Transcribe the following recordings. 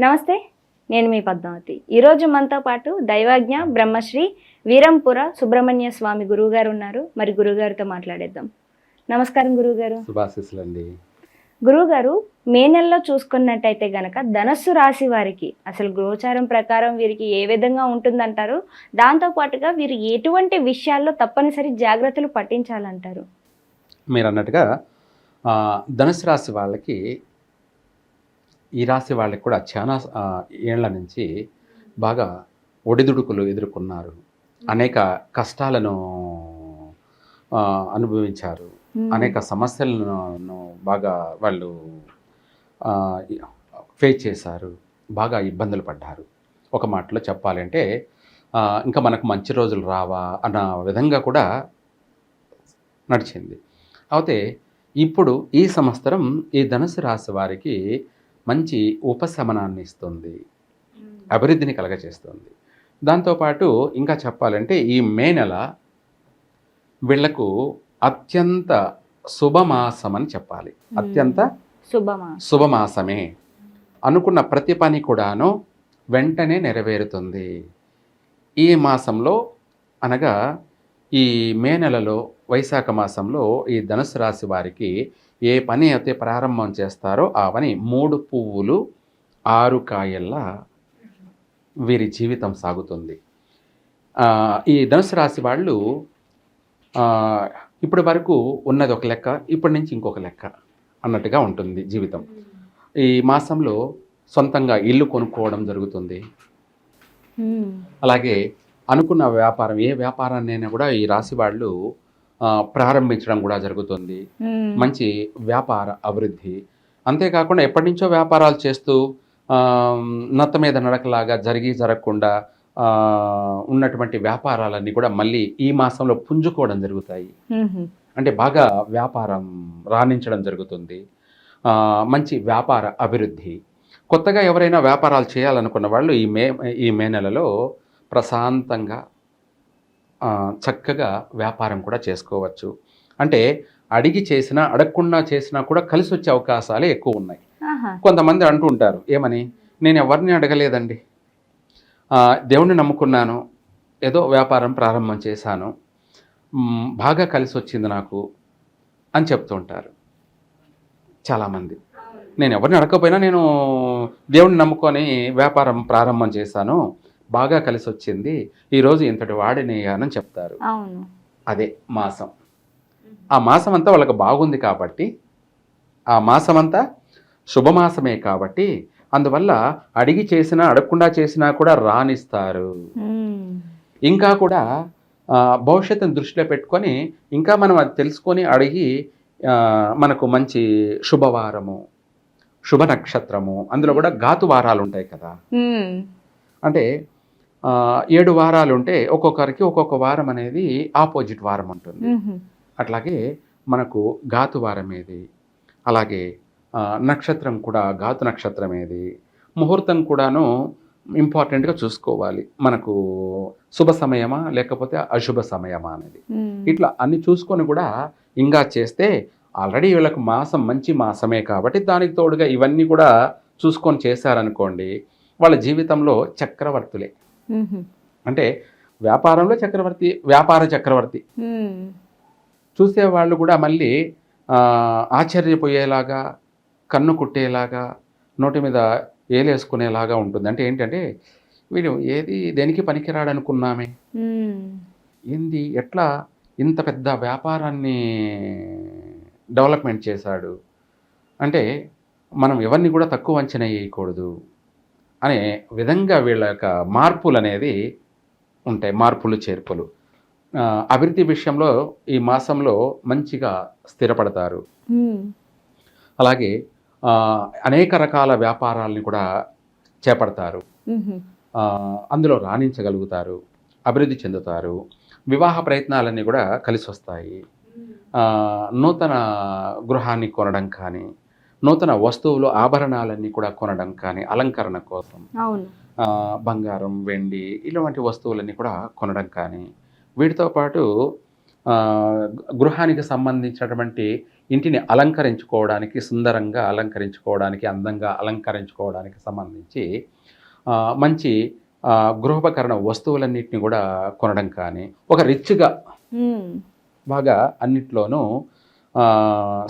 నమస్తే నేను మీ పద్మావతి. ఈరోజు మనతో పాటు దైవజ్ఞ బ్రహ్మశ్రీ వీరంపుర సుబ్రహ్మణ్య స్వామి గురువుగారు ఉన్నారు. మరి గురువుగారితో మాట్లాడేద్దాం. నమస్కారం గురువుగారు. శుభాశీస్సులండి. గురువుగారు మే నెలలో చూసుకున్నట్టయితే గనక ధనస్సు రాశి వారికి అసలు గోచారం ప్రకారం వీరికి ఏ విధంగా ఉంటుందంటారు? దాంతో పాటుగా వీరు ఎటువంటి విషయాల్లో తప్పనిసరి జాగ్రత్తలు పట్టించాలంటారు? మీరు అన్నట్టుగా ధనుసు రాశి వాళ్ళకి ఈ రాశి వాళ్ళకి కూడా చాలా ఏళ్ళ నుంచి బాగా ఒడిదుడుకులు ఎదుర్కొన్నారు. అనేక కష్టాలను అనుభవించారు. అనేక సమస్యలను బాగా వాళ్ళు ఫేస్ చేశారు. బాగా ఇబ్బందులు పడ్డారు. ఒక మాటలో చెప్పాలంటే ఇంకా మనకు మంచి రోజులు రావా అన్న విధంగా కూడా నడిచింది. అయితే ఇప్పుడు ఈ సంవత్సరం ఈ ధనుసు రాశి వారికి మంచి ఉపశమనాన్ని ఇస్తుంది అభివృద్ధిని కలగచేస్తుంది దాంతోపాటు ఇంకా చెప్పాలంటే ఈ మే నెల వీళ్ళకు అత్యంత శుభమాసం అని చెప్పాలి అత్యంత శుభమా శుభమాసమే. అనుకున్న ప్రతి పని కూడాను వెంటనే నెరవేరుతుంది. ఈ మాసంలో అనగా ఈ మే నెలలో వైశాఖ మాసంలో ఈ ధనుసు రాశి వారికి ఏ పని అయితే ప్రారంభం చేస్తారో ఆ పని మూడు పువ్వులు ఆరు కాయల్లా వీరి జీవితం సాగుతుంది. ఈ ధనుసు రాశి వాళ్ళు ఇప్పటి వరకు ఉన్నది ఒక లెక్క ఇప్పటి నుంచి ఇంకొక లెక్క అన్నట్టుగా ఉంటుంది జీవితం. ఈ మాసంలో సొంతంగా ఇల్లు కొనుక్కోవడం జరుగుతుంది. అలాగే అనుకున్న వ్యాపారం ఏ వ్యాపారాన్నైనా కూడా ఈ రాశి వాళ్ళు ప్రారంభించడం కూడా జరుగుతుంది. మంచి వ్యాపార అభివృద్ధి. అంతేకాకుండా ఎప్పటి నుంచో వ్యాపారాలు చేస్తూ నత్త మీద నడకలాగా జరిగి జరగకుండా ఉన్నటువంటి వ్యాపారాలన్నీ కూడా మళ్ళీ ఈ మాసంలో పుంజుకోవడం జరుగుతాయి. అంటే బాగా వ్యాపారం రాణించడం జరుగుతుంది. మంచి వ్యాపార అభివృద్ధి. కొత్తగా ఎవరైనా వ్యాపారాలు చేయాలనుకున్న వాళ్ళు ఈ మే ఈ మే నెలలో ప్రశాంతంగా చక్కగా వ్యాపారం కూడా చేసుకోవచ్చు. అంటే అడిగి చేసినా అడగకుండా చేసినా కూడా కలిసి వచ్చే అవకాశాలే ఎక్కువ ఉన్నాయి. కొంతమంది అంటూ ఉంటారు ఏమని? నేను ఎవరిని అడగలేదండి. దేవుణ్ణి నమ్ముకున్నాను. ఏదో వ్యాపారం ప్రారంభం చేశాను. బాగా కలిసి వచ్చింది నాకు అని చెప్తూ ఉంటారు. చాలామంది. నేను ఎవరిని అడగకపోయినా నేను దేవుణ్ణి నమ్ముకొని వ్యాపారం ప్రారంభం చేశాను. బాగా కలిసి వచ్చింది ఈరోజు ఇంతటి వాడిని అని చెప్తారు. అదే మాసం. ఆ మాసం అంతా వాళ్ళకి బాగుంది కాబట్టి ఆ మాసం అంతా శుభమాసమే కాబట్టి అందువల్ల అడిగి చేసినా అడగకుండా చేసినా కూడా రాణిస్తారు మ్మ్. ఇంకా కూడా భవిష్యత్తును దృష్టిలో పెట్టుకొని ఇంకా మనం అది తెలుసుకొని అడిగి మనకు మంచి శుభవారము శుభ నక్షత్రము అందులో కూడా ఘాతు వారాలు ఉంటాయి కదా. అంటే ఏడు వారాలు ఉంటే ఒక్కొక్కరికి ఒక్కొక్క వారం అనేది ఆపోజిట్ వారం ఉంటుంది. అట్లాగే మనకు ఘాతు వారం ఏది అలాగే నక్షత్రం కూడా ఘాతు నక్షత్రం ఏది ముహూర్తం కూడాను ఇంపార్టెంట్గా చూసుకోవాలి మనకు శుభ సమయమా లేకపోతే అశుభ సమయమా అనేది. ఇట్లా అన్ని చూసుకొని కూడా ఇంకా చేస్తే ఆల్రెడీ వీళ్ళకి మాసం మంచి మాసమే కాబట్టి దానికి తోడుగా ఇవన్నీ కూడా చూసుకొని చేశారనుకోండి వాళ్ళ జీవితంలో చక్రవర్తులే. అంటే వ్యాపారంలో చక్రవర్తి వ్యాపార చక్రవర్తి. చూసే వాళ్ళు కూడా మళ్ళీ ఆశ్చర్యపోయేలాగా కన్ను కుట్టేలాగా నోటి మీద ఏలేసుకునేలాగా ఉంటుంది. అంటే ఏంటంటే వీడు ఏది దేనికి పనికిరాడు అనుకున్నామే మ్మ్. ఏంది ఎట్లా ఇంత పెద్ద వ్యాపారాన్ని డెవలప్మెంట్ చేశాడు? అంటే మనం ఎవరిని కూడా తక్కువ అంచనా వేయకూడదు. అనే విధంగా వీళ్ళ యొక్క మార్పులు అనేది ఉంటాయి మార్పులు చేర్పులు. అభివృద్ధి విషయంలో ఈ మాసంలో మంచిగా స్థిరపడతారు. అలాగే అనేక రకాల వ్యాపారాలని కూడా చేపడతారు. అందులో రాణించగలుగుతారు అభివృద్ధి చెందుతారు వివాహ ప్రయత్నాలన్నీ కూడా కలిసి వస్తాయి నూతన గృహాన్ని కొనడం కానీ నూతన వస్తువులు ఆభరణాలన్నీ కూడా కొనడం కానీ అలంకరణ కోసం బంగారం వెండి ఇలాంటి వస్తువులన్నీ కూడా కొనడం కానీ వీటితో పాటు గృహానికి సంబంధించినటువంటి ఇంటిని అలంకరించుకోవడానికి సుందరంగా అలంకరించుకోవడానికి అందంగా అలంకరించుకోవడానికి సంబంధించి మంచి గృహోపకరణ వస్తువులన్నింటినీ కూడా కొనడం కానీ ఒక రిచ్గా. బాగా అన్నిట్లోనూ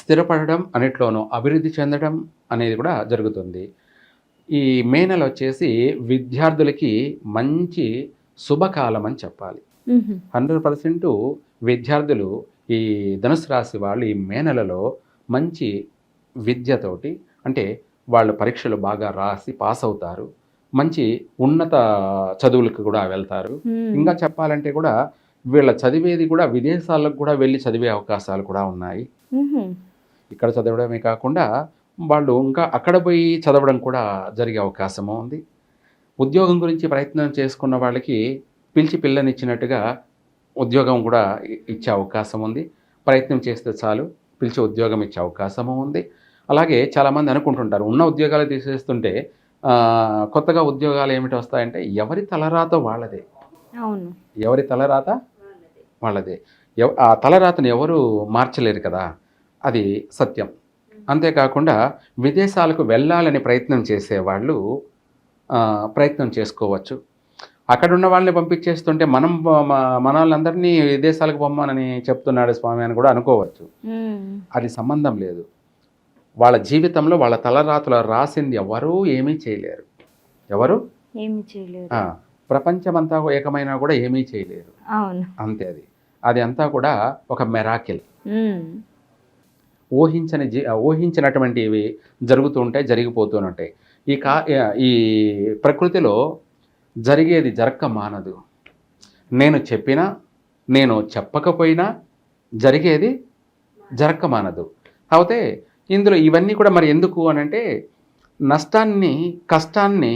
స్థిరపడడం అన్నిట్లోనూ అభివృద్ధి చెందడం అనేది కూడా జరుగుతుంది ఈ మే నెల వచ్చేసి విద్యార్థులకి మంచి శుభకాలం అని చెప్పాలి. హండ్రెడ్ పర్సెంట్ విద్యార్థులు ఈ ధనుసు రాశి వాళ్ళు ఈ మే నెలలో మంచి విద్యతోటి అంటే వాళ్ళు పరీక్షలు బాగా రాసి పాస్ అవుతారు మంచి ఉన్నత చదువులకు కూడా వెళ్తారు. ఇంకా చెప్పాలంటే కూడా వీళ్ళ చదివేది కూడా విదేశాలకు కూడా వెళ్ళి చదివే అవకాశాలు కూడా ఉన్నాయి. ఇక్కడ చదవడమే కాకుండా వాళ్ళు ఇంకా అక్కడ పోయి చదవడం కూడా జరిగే అవకాశము ఉంది. ఉద్యోగం గురించి ప్రయత్నం చేసుకున్న వాళ్ళకి పిలిచి పిల్లనిచ్చినట్టుగా ఉద్యోగం కూడా ఇచ్చే అవకాశం ఉంది. ప్రయత్నం చేస్తే చాలు పిలిచి ఉద్యోగం ఇచ్చే అవకాశము ఉంది. అలాగే చాలామంది అనుకుంటుంటారు ఉన్న ఉద్యోగాలు తీసేస్తుంటే కొత్తగా ఉద్యోగాలు ఏమిటి వస్తాయంటే ఎవరి తలరాత వాళ్ళదే. అవును. ఎవరి తలరాత? వాళ్ళదే. ఎవ- ఆ తలరాతను ఎవరు మార్చలేరు కదా. అది సత్యం. అంతేకాకుండా విదేశాలకు వెళ్ళాలని ప్రయత్నం చేసేవాళ్ళు ప్రయత్నం చేసుకోవచ్చు. అక్కడ ఉన్న వాళ్ళని పంపించేస్తుంటే మనం మన వాళ్ళందరినీ విదేశాలకు పొమ్మనని చెప్తున్నాడు స్వామి అని కూడా అనుకోవచ్చు. అది సంబంధం లేదు. వాళ్ళ జీవితంలో వాళ్ళ తలరాతలో రాసింది ఎవరూ ఏమీ చేయలేరు. ఎవరు? ఏమి చేయలేరు. ప్రపంచమంతా ఏకమైనా కూడా ఏమీ చేయలేరు. అంతే అది. అది అంతా కూడా ఒక మెరాకిల్. ఊహించని జీ ఊహించినటువంటివి జరుగుతూ ఉంటాయి జరిగిపోతూ ఉంటాయి. ఈ కా ఈ ప్రకృతిలో జరిగేది జరక్క మానదు. నేను చెప్పినా నేను చెప్పకపోయినా జరిగేది జరక్క మానదు. కాకపోతే ఇందులో ఇవన్నీ కూడా మరి ఎందుకు అని అంటే నష్టాన్ని కష్టాన్ని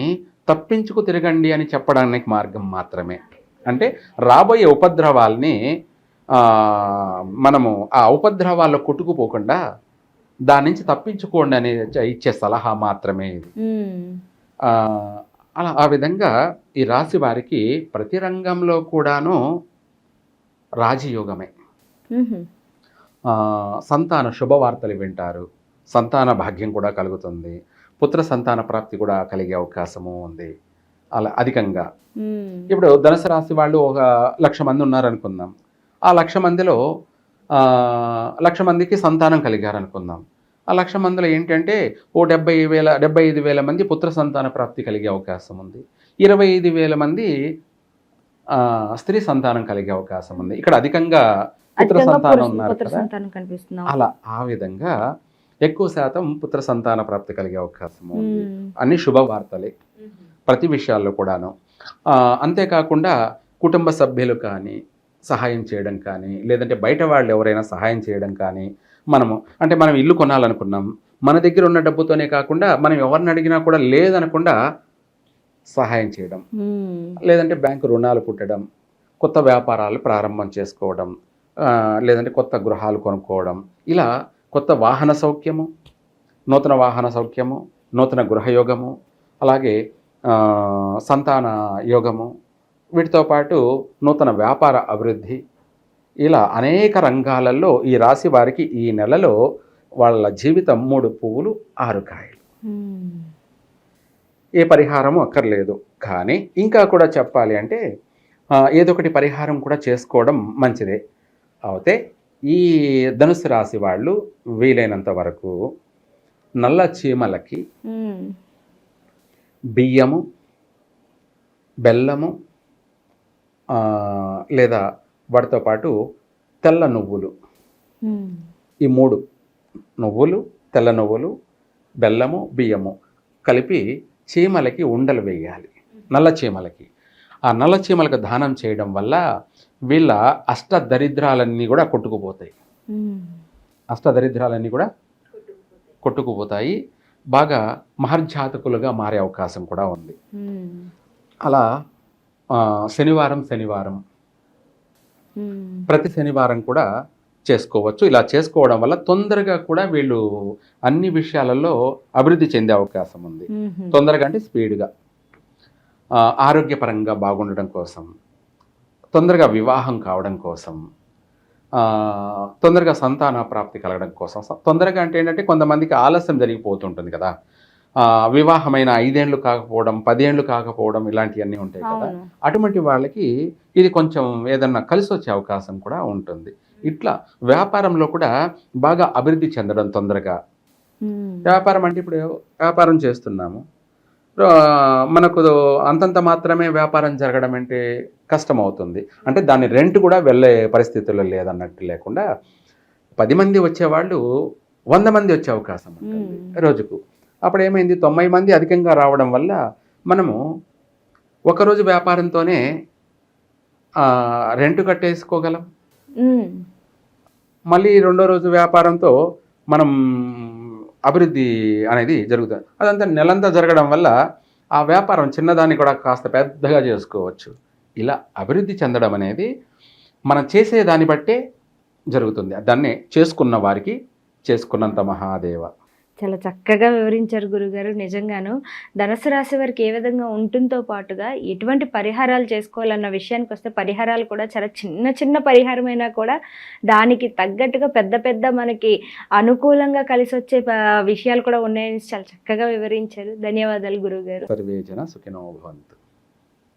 తప్పించుకు తిరగండి అని చెప్పడానికి మార్గం మాత్రమే. అంటే రాబోయే ఉపద్రవాల్ని మనము ఆ ఉపద్రవాల్లో కొట్టుకుపోకుండా దాని నుంచి తప్పించుకోండి అనే ఇచ్చే సలహా మాత్రమే ఇది. అలా ఆ విధంగా ఈ రాశి వారికి ప్రతి రంగంలో కూడాను రాజయోగమే. సంతాన శుభవార్తలు వింటారు. సంతాన భాగ్యం కూడా కలుగుతుంది. పుత్ర సంతాన ప్రాప్తి కూడా కలిగే అవకాశము ఉంది. అలా అధికంగా. ఇప్పుడు ధనుసు రాశి వాళ్ళు ఒక లక్ష మంది ఉన్నారనుకుందాం. ఆ లక్ష మందిలో ఆ, లక్ష మందికి సంతానం కలిగారు అనుకుందాం ఆ లక్ష మందిలో ఏంటంటే ఓ డెబ్బై వేల డెబ్బై ఐదు వేల మంది పుత్ర సంతాన ప్రాప్తి కలిగే అవకాశం ఉంది. ఇరవై ఐదు వేల మంది ఆ, స్త్రీ సంతానం కలిగే అవకాశం ఉంది. ఇక్కడ అధికంగా పుత్ర సంతానం ఉన్నారు అలా ఆ విధంగా ఎక్కువ శాతం పుత్ర సంతాన ప్రాప్తి కలిగే అవకాశం ఉంది. అన్ని శుభవార్తలే ప్రతి విషయాల్లో కూడాను. అంతేకాకుండా కుటుంబ సభ్యులు కానీ సహాయం చేయడం కానీ లేదంటే బయట వాళ్ళు ఎవరైనా సహాయం చేయడం కానీ మనము అంటే మనం ఇల్లు కొనాలనుకున్నాం. మన దగ్గర ఉన్న డబ్బుతోనే కాకుండా మనం ఎవరిని అడిగినా కూడా లేదనకుండా సహాయం చేయడం. లేదంటే బ్యాంకు రుణాలు పుట్టడం కొత్త వ్యాపారాలు ప్రారంభం చేసుకోవడం లేదంటే కొత్త గృహాలు కొనుక్కోవడం ఇలా కొత్త వాహన సౌఖ్యము నూతన వాహన సౌఖ్యము నూతన గృహయోగము అలాగే సంతాన యోగము వీటితో పాటు నూతన వ్యాపార అభివృద్ధి. ఇలా అనేక రంగాలలో ఈ రాశి వారికి ఈ నెలలో వాళ్ళ జీవితం మూడు పువ్వులు ఆరు కాయలు. ఏ పరిహారము అక్కర్లేదు. కానీ ఇంకా కూడా చెప్పాలి అంటే ఆ, ఏదో ఒకటి పరిహారం కూడా చేసుకోవడం మంచిదే. అయితే ఈ ధనుసు రాశి వాళ్ళు వీలైనంత వరకు నల్ల చీమలకి. బియ్యము బెల్లము లేదా వాటితో పాటు తెల్ల నువ్వులు. ఈ మూడు నువ్వులు తెల్ల నువ్వులు బెల్లము బియ్యము కలిపి చీమలకి ఉండలు వేయాలి నల్ల చీమలకి ఆ నల్ల చీమలకు దానం చేయడం వల్ల వీళ్ళ అష్ట దరిద్రాలన్నీ కూడా కొట్టుకుపోతాయి. అష్ట దరిద్రాలన్నీ కూడా కొట్టుకుపోతాయి బాగా మహర్జాతకులుగా మారే అవకాశం కూడా ఉంది. అలా శనివారం శనివారం. ప్రతి శనివారం కూడా చేసుకోవచ్చు ఇలా చేసుకోవడం వల్ల తొందరగా కూడా వీళ్ళు అన్ని విషయాలలో అభివృద్ధి చెందే అవకాశం ఉంది. తొందరగా అంటే స్పీడ్గా ఆరోగ్యపరంగా బాగుండడం కోసం తొందరగా వివాహం కావడం కోసం తొందరగా సంతాన ప్రాప్తి కలగడం కోసం తొందరగా అంటే ఏంటంటే కొంతమందికి ఆలస్యం జరిగిపోతుంటుంది కదా. వివాహమైన ఐదేండ్లు కాకపోవడం పదేండ్లు కాకపోవడం ఇలాంటివన్నీ ఉంటాయి కదా. అటువంటి వాళ్ళకి ఇది కొంచెం ఏదన్నా కలిసి వచ్చే అవకాశం కూడా ఉంటుంది. ఇట్లా వ్యాపారంలో కూడా బాగా అభివృద్ధి చెందడం తొందరగా. వ్యాపారం అంటే ఇప్పుడు వ్యాపారం చేస్తున్నాము. మనకు అంతంత మాత్రమే వ్యాపారం జరగడం అంటే కష్టం అవుతుంది అంటే దాని రెంట్ కూడా వెళ్ళే పరిస్థితుల్లో లేదన్నట్టు లేకుండా పది మంది వచ్చేవాళ్ళు వంద మంది వచ్చే అవకాశం ఉంటుంది. రోజుకు అప్పుడు ఏమైంది తొంభై మంది అధికంగా రావడం వల్ల మనము ఒకరోజు వ్యాపారంతోనే రెంట్ కట్టేసుకోగలం. మళ్ళీ రెండో రోజు వ్యాపారంతో మనం అభివృద్ధి అనేది జరుగుతుంది. అదంతా నెలంతా జరగడం వల్ల ఆ వ్యాపారం చిన్నదాన్ని కూడా కాస్త పెద్దగా చేసుకోవచ్చు. ఇలా అభివృద్ధి చెందడం అనేది మనం చేసే దాన్ని బట్టే జరుగుతుంది. దాన్నే చేసుకున్న వారికి చేసుకున్నంత మహాదేవ. చాలా చక్కగా వివరించారు గురుగారు. నిజంగాను ధనుసు రాశి వారికి ఏ విధంగా ఉంటుందో పాటుగా ఎటువంటి పరిహారాలు చేసుకోవాలన్న విషయానికి వస్తే పరిహారాలు కూడా చాలా చిన్న చిన్న పరిహారమైనా కూడా దానికి తగ్గట్టుగా పెద్ద పెద్ద మనకి అనుకూలంగా కలిసి వచ్చే విషయాలు కూడా ఉన్నాయని చాలా చక్కగా వివరించారు. ధన్యవాదాలు గురుగారు.